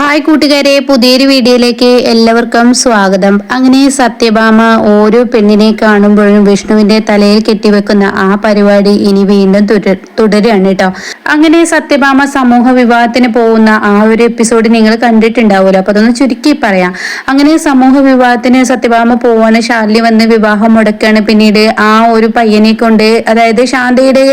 Hi കൂട്ടുകാരെ പുതിയൊരു വീഡിയോയിലേക്ക് എല്ലാവർക്കും സ്വാഗതം. അങ്ങനെ സത്യഭാമ ഓരോ പെണ്ണിനെ കാണുമ്പോഴും വിഷ്ണുവിന്റെ തലയിൽ കെട്ടിവെക്കുന്ന ആ പരിപാടി ഇനി വീണ്ടും തുടരുകയാണ് കേട്ടോ. അങ്ങനെ സത്യഭാമ സമൂഹ വിവാഹത്തിന് പോകുന്ന ആ ഒരു എപ്പിസോഡ് നിങ്ങൾ കണ്ടിട്ടുണ്ടാവുമല്ലോ. അപ്പൊ അതൊന്ന് ചുരുക്കി പറയാം. അങ്ങനെ സമൂഹ വിവാഹത്തിന് സത്യഭാമ പോവാണ് ഷാർലി വന്ന് വിവാഹം മുടക്കാണ്. പിന്നീട് ആ ഒരു പയ്യനെ കൊണ്ട് അതായത് ശാന്തയുടെ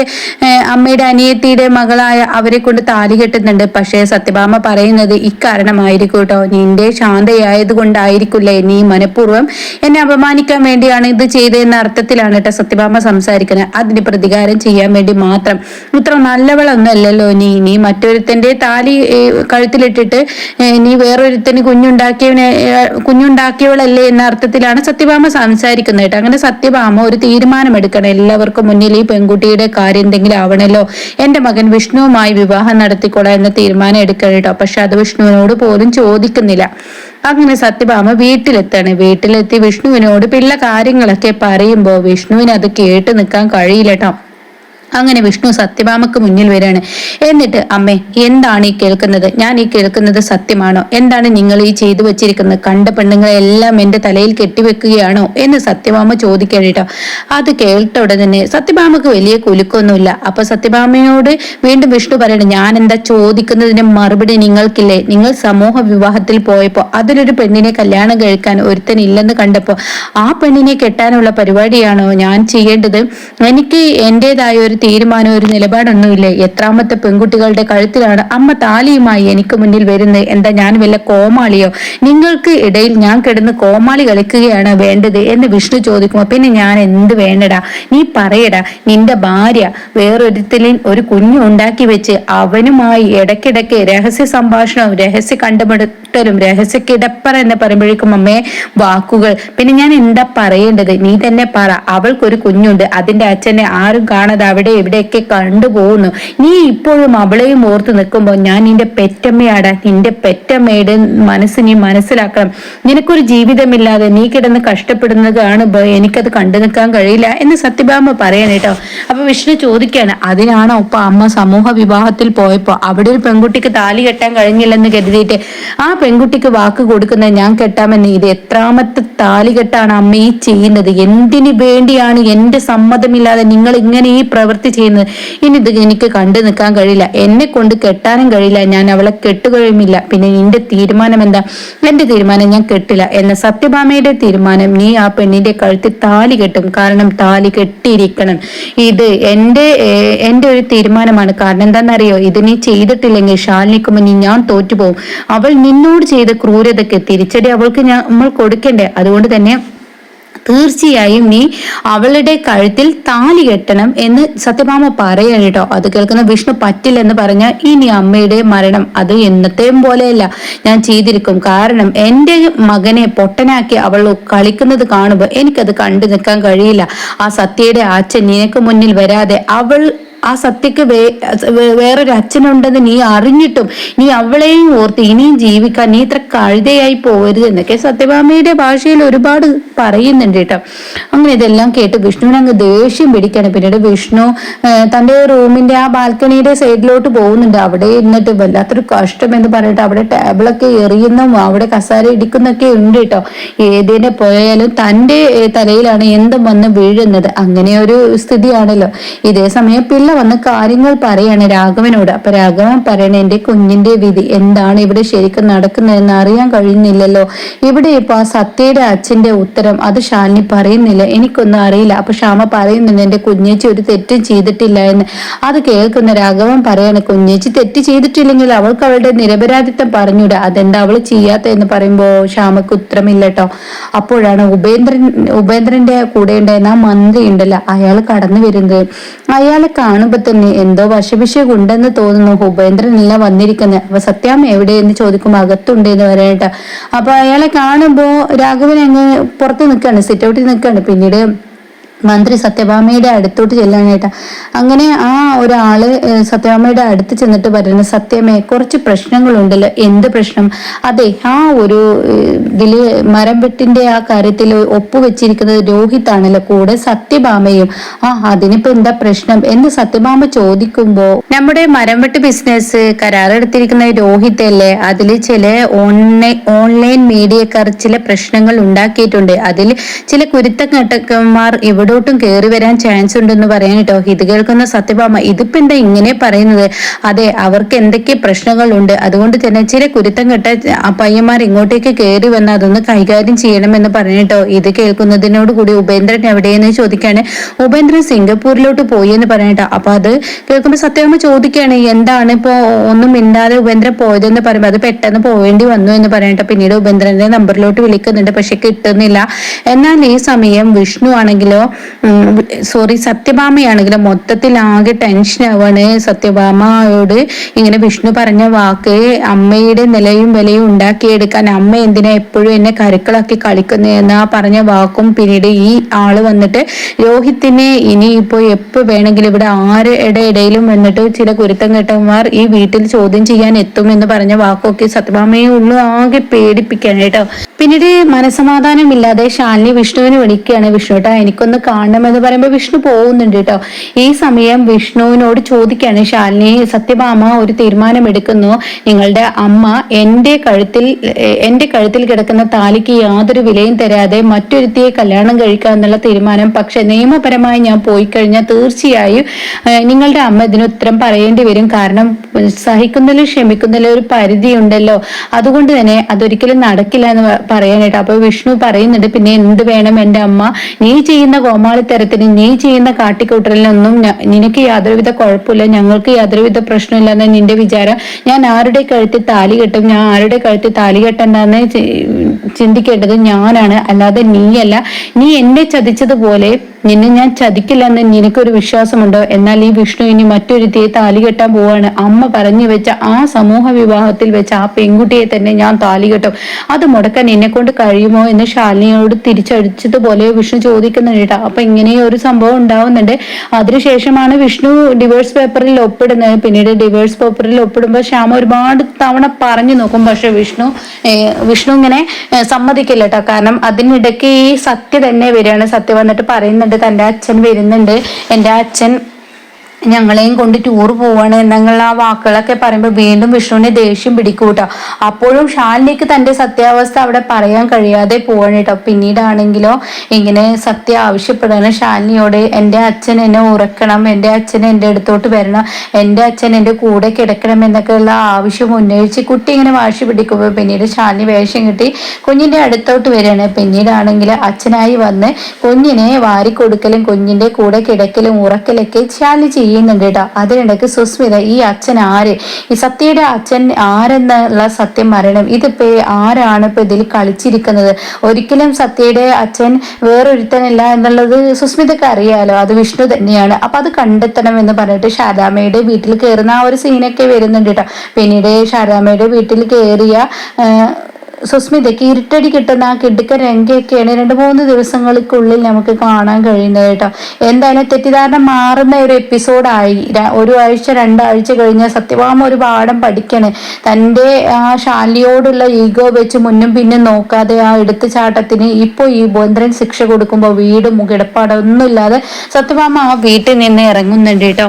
അമ്മയുടെ അനിയത്തിയുടെ മകളായ അവരെ കൊണ്ട് താലി കെട്ടുന്നുണ്ട്. പക്ഷേ സത്യഭാമ പറയുന്നത് ഇക്കാര്യം കാരണമായിരിക്കും കേട്ടോ നിന്റെ ശാന്തയായത് കൊണ്ടായിരിക്കില്ലേ നീ മനഃപൂർവം എന്നെ അപമാനിക്കാൻ വേണ്ടിയാണ് ഇത് ചെയ്തതെന്ന അർത്ഥത്തിലാണ് കേട്ടോ സത്യഭാമ സംസാരിക്കുന്നത് അതിന് പ്രതികാരം ചെയ്യാൻ വേണ്ടി മാത്രം. ഇത്ര നല്ലവളൊന്നല്ലല്ലോ നീ. നീ മറ്റൊരുത്തന്റെ താലി കഴുത്തിലിട്ടിട്ട് നീ വേറൊരുത്തന് കുഞ്ഞുണ്ടാക്കിയവനെ കുഞ്ഞുണ്ടാക്കിയവളല്ലേ എന്ന അർത്ഥത്തിലാണ് സത്യഭാമ സംസാരിക്കുന്നത് കേട്ടോ അങ്ങനെ സത്യഭാമ ഒരു തീരുമാനമെടുക്കണം. എല്ലാവർക്കും മുന്നിൽ ഈ പെൺകുട്ടിയുടെ കാര്യം എന്തെങ്കിലും ആവണല്ലോ. എന്റെ മകൻ വിഷ്ണുവുമായി വിവാഹം നടത്തിക്കൊള്ളാം എന്ന തീരുമാനം എടുക്കണം കേട്ടോ പക്ഷെ അത് വിഷ്ണുവിനോട് വിഷ്ണുവിനോട് പോലും ചോദിക്കുന്നില്ല. അങ്ങനെ സത്യഭാമ വീട്ടിലെത്താണ്. വീട്ടിലെത്തി വിഷ്ണുവിനോട് പിള്ള കാര്യങ്ങളൊക്കെ പറയുമ്പോൾ വിഷ്ണുവിന് അത് കേട്ട് നിൽക്കാൻ കഴിയില്ല കേട്ടോ അങ്ങനെ വിഷ്ണു സത്യഭാമക്ക് മുന്നിൽ വരികയാണ്. എന്നിട്ട് അമ്മേ എന്താണ് ഈ കേൾക്കുന്നത്? ഞാൻ ഈ കേൾക്കുന്നത് സത്യമാണോ? എന്താണ് നിങ്ങൾ ഈ ചെയ്തു വെച്ചിരിക്കുന്നത്? കണ്ട പെണ്ണുങ്ങളെല്ലാം എന്റെ തലയിൽ കെട്ടിവെക്കുകയാണോ? എന്ന് സത്യഭാമ ചോദിക്കാൻ കേട്ടോ. അത് കേട്ട ഉടനെ സത്യഭാമക്ക് വലിയ കുലുക്കൊന്നുമില്ല. അപ്പൊ സത്യഭാമയോട് വീണ്ടും വിഷ്ണു പറയണം ഞാൻ എന്താ ചോദിക്കുന്നതിന് മറുപടി നിങ്ങൾക്കില്ലേ? നിങ്ങൾ സമൂഹ വിവാഹത്തിൽ പോയപ്പോൾ അതിലൊരു പെണ്ണിനെ കല്യാണം കഴിക്കാൻ ഒരുത്തൻ ഇല്ലെന്ന് കണ്ടപ്പോ ആ പെണ്ണിനെ കെട്ടാനുള്ള പരിപാടിയാണോ ഞാൻ ചെയ്യേണ്ടത്? എനിക്ക് എന്റേതായ ഒരു തീരുമാനം ഒരു നിലപാടൊന്നുമില്ല? എത്രാമത്തെ പെൺകുട്ടികളുടെ കഴുത്തിലാണ് അമ്മ താലിയുമായി എനിക്ക് മുന്നിൽ വരുന്നത്. എന്താ ഞാൻ വല്ല കോമാളിയോ? നിങ്ങൾക്ക് ഇടയിൽ ഞാൻ കിടന്ന് കോമാളി കളിക്കുകയാണ് വേണ്ടത്? എന്ന് വിഷ്ണു ചോദിക്കുമ്പോ പിന്നെ ഞാൻ എന്ത് വേണ്ടടാ? നീ പറയടാ നിന്റെ ഭാര്യ വേറൊരുത്തലിൽ ഒരു കുഞ്ഞു ഉണ്ടാക്കി വെച്ച് അവനുമായി ഇടയ്ക്കിടയ്ക്ക് രഹസ്യ സംഭാഷണവും രഹസ്യ കണ്ടുപിടുത്തലും രഹസ്യ കിടപ്പറ എന്ന് പറയുമ്പോഴേക്കും അമ്മേ വാക്കുകൾ. പിന്നെ ഞാൻ എന്താ പറയേണ്ടത്? നീ തന്നെ പറ. അവൾക്കൊരു കുഞ്ഞുണ്ട്. അതിന്റെ അച്ഛനെ ആരും കാണാതെ അവിടെ അവിടെ എവിടെയൊക്കെ കണ്ടുപോകുന്നു നീ ഇപ്പോഴും അവളെയും ഓർത്ത് നിൽക്കുമ്പോൾ ഞാൻ നിന്റെ പെറ്റമ്മയാടാ. നിന്റെ പെറ്റമ്മയുടെ മനസ്സ് നീ മനസ്സിലാക്കണം. നിനക്കൊരു ജീവിതമില്ലാതെ നീ കിടന്ന് കഷ്ടപ്പെടുന്നതാണ് എനിക്കത് കണ്ടു നിൽക്കാൻ കഴിയില്ല എന്ന് സത്യഭാമ പറയാൻ കേട്ടോ. അപ്പൊ വിഷ്ണു ചോദിക്കാണ് അതിനാണോ ഇപ്പൊ അമ്മ സമൂഹ വിവാഹത്തിൽ പോയപ്പോ അവിടെ ഒരു പെൺകുട്ടിക്ക് താലി കെട്ടാൻ കഴിഞ്ഞില്ലെന്ന് കരുതിയിട്ട് ആ പെൺകുട്ടിക്ക് വാക്ക് കൊടുക്കുന്ന ഞാൻ കെട്ടാമെന്ന്? ഇത് എത്രാമത്തെ താലി കെട്ടാണ് അമ്മ ഈ ചെയ്യുന്നത്? എന്തിനു വേണ്ടിയാണ് എന്റെ സമ്മതമില്ലാതെ നിങ്ങൾ ഇങ്ങനെ ഈ പ്രവൃത്തി പ്രവൃത്തി ചെയ്യുന്നത്. ഇനി ഇത് എനിക്ക് കണ്ടു നിൽക്കാൻ കഴിയില്ല. എന്നെ കൊണ്ട് കെട്ടാനും കഴിയില്ല. ഞാൻ അവളെ കെട്ടുകഴിയുമില്ല. പിന്നെ നിന്റെ തീരുമാനം എന്താ? എന്റെ തീരുമാനം ഞാൻ കെട്ടില്ല എന്ന സത്യഭാമയുടെ തീരുമാനം നീ ആ പെണ്ണിന്റെ കഴുത്തിൽ താലി കെട്ടും. കാരണം താലി കെട്ടിയിരിക്കണം. ഇത് എന്റെ എന്റെ ഒരു തീരുമാനമാണ്. കാരണം എന്താണെന്നറിയോ? ഇത് നീ ചെയ്തിട്ടില്ലെങ്കിൽ ഷാലിനിക്ക് മുന്നിൽ ഞാൻ തോറ്റുപോകും. അവൾ നിന്നോട് ചെയ്ത ക്രൂരതയ്ക്ക് തിരിച്ചടി അവൾക്ക് ഞാൻ നമ്മൾ കൊടുക്കണ്ടേ? അതുകൊണ്ട് തന്നെ തീർച്ചയായും നീ അവളുടെ കഴുത്തിൽ താലി കെട്ടണം എന്ന് സത്യഭാമ പറയാണ് കേട്ടോ. അത് കേൾക്കുന്ന വിഷ്ണു പറ്റില്ലെന്ന് പറഞ്ഞ ഇനി അമ്മയുടെ മരണം അത് എന്നത്തെയും പോലെയല്ല ഞാൻ ചെയ്തിരിക്കും. കാരണം എന്റെ മകനെ പൊട്ടനാക്കി അവൾ കളിക്കുന്നത് കാണുമ്പോൾ എനിക്കത് കണ്ടു നിൽക്കാൻ കഴിയില്ല. ആ സത്യയുടെ അച്ഛൻ നിനക്ക് മുന്നിൽ വരാതെ അവൾ ആ സത്യക്ക് വേറൊരു അച്ഛനുണ്ടെന്ന് നീ അറിഞ്ഞിട്ടും നീ അവളെയും ഓർത്ത് ഇനിയും ജീവിക്കാൻ നീ ഇത്ര കഴുതയായി പോകരുത് എന്നൊക്കെ സത്യഭാമയുടെ ഭാഷയിൽ ഒരുപാട് പറയുന്നുണ്ട് കേട്ടോ. അങ്ങനെ ഇതെല്ലാം കേട്ട് വിഷ്ണുവിന് അങ്ങ് ദേഷ്യം പിടിക്കാണ് പിന്നീട് വിഷ്ണു തന്റെ റൂമിന്റെ ആ ബാൽക്കണിയുടെ സൈഡിലോട്ട് പോകുന്നുണ്ട്. അവിടെ ഇരുന്നിട്ട് വല്ലാത്തൊരു കഷ്ടം എന്ന് പറഞ്ഞിട്ട് അവിടെ ടേബിളൊക്കെ എറിയുന്നും അവിടെ കസാര ഇടിക്കുന്നൊക്കെ ഉണ്ട് കേട്ടോ. ഏതിനെ പോയാലും തന്റെ തലയിലാണ് എന്തും വന്ന് വീഴുന്നത്. അങ്ങനെ ഒരു സ്ഥിതിയാണല്ലോ. ഇതേ സമയം പിള്ള വന്ന് കാര്യങ്ങൾ പറയാണ് രാഘവനോട്. അപ്പൊ രാഘവൻ പറയണ എന്റെ കുഞ്ഞിന്റെ വിധി എന്താണ് ഇവിടെ ശരിക്കും നടക്കുന്നതെന്ന് അറിയാൻ കഴിയുന്നില്ലല്ലോ ഇവിടെ ഇപ്പൊ ആ സത്യയുടെ അച്ഛന്റെ ഉത്തരം അത് ഷാലിനി പറയുന്നില്ല. എനിക്കൊന്നും അറിയില്ല. അപ്പൊ ക്ഷാമ പറയുന്നുണ്ട് എന്റെ കുഞ്ഞേച്ചി ഒരു തെറ്റും ചെയ്തിട്ടില്ല എന്ന്. അത് കേൾക്കുന്ന രാഘവൻ പറയാണ് കുഞ്ഞേച്ചി തെറ്റ് ചെയ്തിട്ടില്ലെങ്കിൽ അവൾക്ക് അവളുടെ നിരപരാധിത്വം പറഞ്ഞൂടെ അതെന്താ അവൾ ചെയ്യാത്ത എന്ന് പറയുമ്പോ ക്ഷാമക്ക് ഉത്തരമില്ല കേട്ടോ അപ്പോഴാണ് ഉപേന്ദ്രൻ ഉപേന്ദ്രന്റെ കൂടെ ഉണ്ടായിരുന്ന ആ മന്ത്രി ഉണ്ടല്ലോ അയാൾ കടന്നു വരുന്നത്. അയാളെ കാണും കാണുമ്പോ തന്നെ എന്തോ വശവിഷയം ഉണ്ടെന്ന് തോന്നുന്നു ഉപേന്ദ്രനല്ല വന്നിരിക്കുന്നത് അപ്പൊ എവിടെ എന്ന് ചോദിക്കുമ്പോ അകത്തുണ്ട് എന്ന് പറയട്ടെ. അപ്പൊ അയാളെ കാണുമ്പോ രാഘവൻ അങ്ങ് പുറത്ത് നിൽക്കാണ് സിറ്റ് ഔട്ടിൽ നിൽക്കാണ് പിന്നീട് മന്ത്രി സത്യഭാമയുടെ അടുത്തോട്ട് ചെല്ലാനായിട്ട്. അങ്ങനെ ആ ഒരാൾ സത്യഭാമയുടെ അടുത്ത് ചെന്നിട്ട് പറയുന്നു സത്യമേ കുറച്ച് പ്രശ്നങ്ങളുണ്ടല്ലോ. എന്ത് പ്രശ്നം? അതെ ആ ഒരു ഇതിൽ മരം വെട്ടിന്റെ ആ കാര്യത്തിൽ ഒപ്പുവെച്ചിരിക്കുന്നത് രോഹിത് ആണല്ലോ കൂടെ സത്യഭാമയും. ആ അതിനിപ്പോ എന്താ പ്രശ്നം? എന്ന് സത്യഭാമ ചോദിക്കുമ്പോ നമ്മുടെ മരം വെട്ട് ബിസിനസ് കരാറെടുത്തിരിക്കുന്ന രോഹിത് അല്ലേ അതിൽ ചില ഓൺലൈൻ ഓൺലൈൻ മീഡിയക്കാർ ചില പ്രശ്നങ്ങൾ ഉണ്ടാക്കിയിട്ടുണ്ട്. അതിൽ ചില കുരുത്തക്കെട്ടക്കന്മാർ ഇവിടോട്ടും കയറി വരാൻ ചാൻസ് ഉണ്ടെന്ന് പറയാൻ കേട്ടോ. ഇത് കേൾക്കുന്ന സത്യഭാമ ഇതിപ്പോ എന്താ ഇങ്ങനെ പറയുന്നത്? അതെ അവർക്ക് എന്തൊക്കെ പ്രശ്നങ്ങളുണ്ട്? അതുകൊണ്ട് തന്നെ ചില കുരുത്തം കെട്ട പയ്യന്മാർ ഇങ്ങോട്ടേക്ക് കയറി വന്ന് അതൊന്ന് കൈകാര്യം ചെയ്യണമെന്ന് പറഞ്ഞിട്ടോ ഇത് കേൾക്കുന്നതിനോട് കൂടി ഉപേന്ദ്രൻ എവിടെയെന്ന് ചോദിക്കാണ്. ഉപേന്ദ്രൻ സിംഗപ്പൂരിലോട്ട് പോയി എന്ന് പറഞ്ഞിട്ടോ അപ്പൊ അത് കേൾക്കുമ്പോൾ സത്യഭാമ ചോദിക്കുകയാണ് എന്താണ് ഇപ്പോ ഒന്നും മിണ്ടാതെ ഉപേന്ദ്രൻ പോയതെന്ന് പറയുമ്പോൾ അത് പെട്ടെന്ന് പോവേണ്ടി വന്നു എന്ന് പറഞ്ഞിട്ട് പിന്നീട് ഉപേന്ദ്രന്റെ നമ്പറിലോട്ട് വിളിക്കുന്നുണ്ട് പക്ഷെ കിട്ടുന്നില്ല. എന്നാൽ ഈ സമയം വിഷ്ണു ആണെങ്കിലോ സോറി സത്യഭാമയാണെങ്കിലും മൊത്തത്തിൽ ആകെ ടെൻഷൻ ആവാണ് സത്യഭാമയോട്. ഇങ്ങനെ വിഷ്ണു പറഞ്ഞ വാക്ക് അമ്മയുടെ നിലയും വിലയും ഉണ്ടാക്കിയെടുക്കാൻ അമ്മ എന്തിനാ എപ്പോഴും എന്നെ കരുക്കളാക്കി കളിക്കുന്നതെന്ന് ആ പറഞ്ഞ വാക്കും പിന്നീട് ഈ ആൾ വന്നിട്ട് രോഹിത്തിനെ ഇനിയിപ്പോ എപ്പോ വേണമെങ്കിലും ഇവിടെ ആരുടെ ഇടയിലും വന്നിട്ട് ചില കുരുത്തം കെട്ടന്മാർ ഈ വീട്ടിൽ ചോദ്യം ചെയ്യാൻ എത്തും എന്ന് പറഞ്ഞ വാക്കൊക്കെ സത്യഭാമയെ ഉള്ളു ആകെ പേടിപ്പിക്കാൻ കേട്ടോ. പിന്നീട് മനസമാധാനമില്ലാതെ ശാലിനി വിഷ്ണുവിന് വിളിക്കുകയാണ്. വിഷ്ണുട്ടാ എനിക്കൊന്ന് കാണണമെന്ന് പറയുമ്പോൾ വിഷ്ണു പോകുന്നുണ്ട് കേട്ടോ ഈ സമയം വിഷ്ണുവിനോട് ചോദിക്കുകയാണ് ശാലിനി സത്യഭാമ ഒരു തീരുമാനം എടുക്കുന്നു നിങ്ങളുടെ അമ്മ എന്റെ കഴുത്തിൽ എന്റെ കഴുത്തിൽ കിടക്കുന്ന താലിക്ക് യാതൊരു വിലയും തരാതെ മറ്റൊരുത്തിയെ കല്യാണം കഴിക്കുക എന്നുള്ള തീരുമാനം. പക്ഷെ നിയമപരമായി ഞാൻ പോയി കഴിഞ്ഞാൽ തീർച്ചയായും നിങ്ങളുടെ അമ്മ ഇതിന് ഉത്തരം പറയേണ്ടി വരും. കാരണം സഹിക്കുന്നതിലും ക്ഷമിക്കുന്നതിലും ഒരു പരിധി ഉണ്ടല്ലോ അതുകൊണ്ട് തന്നെ അതൊരിക്കലും നടക്കില്ല എന്ന് പറയാനായിട്ട് അപ്പൊ വിഷ്ണു പറയുന്നുണ്ട് പിന്നെ എന്ത് വേണം എന്റെ അമ്മ? നീ ചെയ്യുന്ന കോമാളിത്തരത്തിന് നീ ചെയ്യുന്ന കാട്ടിക്കൂട്ടലിനൊന്നും നിനക്ക് യാതൊരുവിധ കുഴപ്പമില്ല ഞങ്ങൾക്ക് യാതൊരുവിധ പ്രശ്നമില്ല എന്ന് നിന്റെ വിചാരം ഞാൻ ആരുടെ കഴുത്തിൽ താലി കെട്ടും? ഞാൻ ആരുടെ കഴുത്തിൽ താലി കെട്ടണ്ടെന്ന് ചിന്തിക്കേണ്ടത് ഞാനാണ് അല്ലാതെ നീയല്ല. നീ എന്നെ ചതിച്ചതുപോലെ നിന്നെ ഞാൻ ചതിക്കില്ലെന്ന് നിനക്കൊരു വിശ്വാസമുണ്ടോ? എന്നാൽ ഈ വിഷ്ണു ഇനി മറ്റൊരുത്തിയെ താലി കെട്ടാൻ പോവാണ്. അമ്മ പറഞ്ഞു വെച്ച ആ സമൂഹ വിവാഹത്തിൽ വെച്ച ആ പെൺകുട്ടിയെ തന്നെ ഞാൻ താലി കെട്ടും. അത് മുടക്കാൻ എന്നെ കൊണ്ട് കഴിയുമോ എന്ന് ശാലിനിയോട് തിരിച്ചടിച്ചതുപോലെ വിഷ്ണു ചോദിക്കുന്നുണ്ട് കേട്ടോ. അപ്പൊ ഇങ്ങനെ ഒരു സംഭവം ഉണ്ടാവുന്നുണ്ട്. അതിനുശേഷമാണ് വിഷ്ണു ഡിവോഴ്സ് പേപ്പറിൽ ഒപ്പിടുന്നത്. പിന്നീട് ഡിവോഴ്സ് പേപ്പറിൽ ഒപ്പിടുമ്പോൾ ശ്യാമ ഒരുപാട് തവണ പറഞ്ഞു നോക്കും. പക്ഷെ വിഷ്ണു വിഷ്ണു ഇങ്ങനെ സമ്മതിക്കില്ല കേട്ടോ. കാരണം അതിനിടയ്ക്ക് ഈ സത്യ തന്നെ വരികയാണ്. സത്യ വന്നിട്ട് പറയുന്നുണ്ട് തന്റെ അച്ഛൻ വരുന്നുണ്ട്. എന്റെ അച്ഛൻ ഞങ്ങളെയും കൊണ്ട് ടൂർ പോവാണ് എന്നുള്ള ആ വാക്കുകളൊക്കെ പറയുമ്പോൾ വീണ്ടും വിഷ്ണുവിനെ ദേഷ്യം പിടിക്കൂട്ടോ. അപ്പോഴും ഷാലിനിക്ക് തന്റെ സത്യാവസ്ഥ അവിടെ പറയാൻ കഴിയാതെ പോവാണ് കേട്ടോ. പിന്നീടാണെങ്കിലോ ഇങ്ങനെ സത്യ ആവശ്യപ്പെടാണ്. ഷാലിനിയോട് എന്റെ അച്ഛൻ എന്നെ ഉറക്കണം. എന്റെ അച്ഛൻ എന്റെ അടുത്തോട്ട് വരണം. എന്റെ അച്ഛൻ എന്റെ കൂടെ കിടക്കണം എന്നൊക്കെയുള്ള ആവശ്യം ഉന്നയിച്ച് കുട്ടി ഇങ്ങനെ വാശി പിടിക്കുമ്പോൾ പിന്നീട് ഷാലിനി വേഷം കിട്ടി കുഞ്ഞിന്റെ അടുത്തോട്ട് വരികയാണ്. പിന്നീടാണെങ്കിൽ അച്ഛനായി വന്ന് കുഞ്ഞിനെ വാരിക്കൊടുക്കലും കുഞ്ഞിന്റെ കൂടെ കിടക്കലും ഉറക്കലൊക്കെ ശാലി ചെയ്യുന്നുണ്ട് കേട്ടോ. അതിനിടയ്ക്ക് സുസ്മിത ഈ അച്ഛൻ ആര്? ഈ സത്യയുടെ അച്ഛൻ ആരെന്നുള്ള സത്യം അറിയണം. ഇതിപ്പോ ആരാണ് ഇപ്പൊ ഇതിൽ കളിച്ചിരിക്കുന്നത്? ഒരിക്കലും സത്യയുടെ അച്ഛൻ വേറൊരുത്തനല്ല എന്നുള്ളത് സുസ്മിതക്ക് അറിയാലോ. അത് വിഷ്ണു തന്നെയാണ്. അപ്പൊ അത് കണ്ടെത്തണം എന്ന് പറഞ്ഞിട്ട് ശാരദാമ്മയുടെ വീട്ടിൽ കയറുന്ന ആ ഒരു സീനൊക്കെ വരുന്നുണ്ട് കേട്ടോ. പിന്നീട് ശാരദാമ്മയുടെ വീട്ടിൽ കയറിയ സുസ്മിതയ്ക്ക് ഇരുട്ടടി കിട്ടുന്ന ആ കിടുക്ക രംഗയൊക്കെയാണ് രണ്ട് മൂന്ന് ദിവസങ്ങൾക്കുള്ളിൽ നമുക്ക് കാണാൻ കഴിയുന്നത് കേട്ടോ. എന്തായാലും തെറ്റിദ്ധാരണ മാറുന്ന ഒരു എപ്പിസോഡായി. ഒരു ആഴ്ച രണ്ടാഴ്ച കഴിഞ്ഞ സത്യഭാമ ഒരു പാഠം പഠിക്കണേ. തന്റെ ആ ശാലിയോടുള്ള ഈഗോ വെച്ച് മുന്നും പിന്നും നോക്കാതെ ആ എടുത്തുചാട്ടത്തിന് ഇപ്പോൾ ഈ ബോന്ദ്രൻ ശിക്ഷ കൊടുക്കുമ്പോൾ വീടും കിടപ്പാടം ഒന്നുമില്ലാതെ സത്യഭാമ ആ വീട്ടിൽ നിന്ന് ഇറങ്ങുന്നുണ്ട് കേട്ടോ.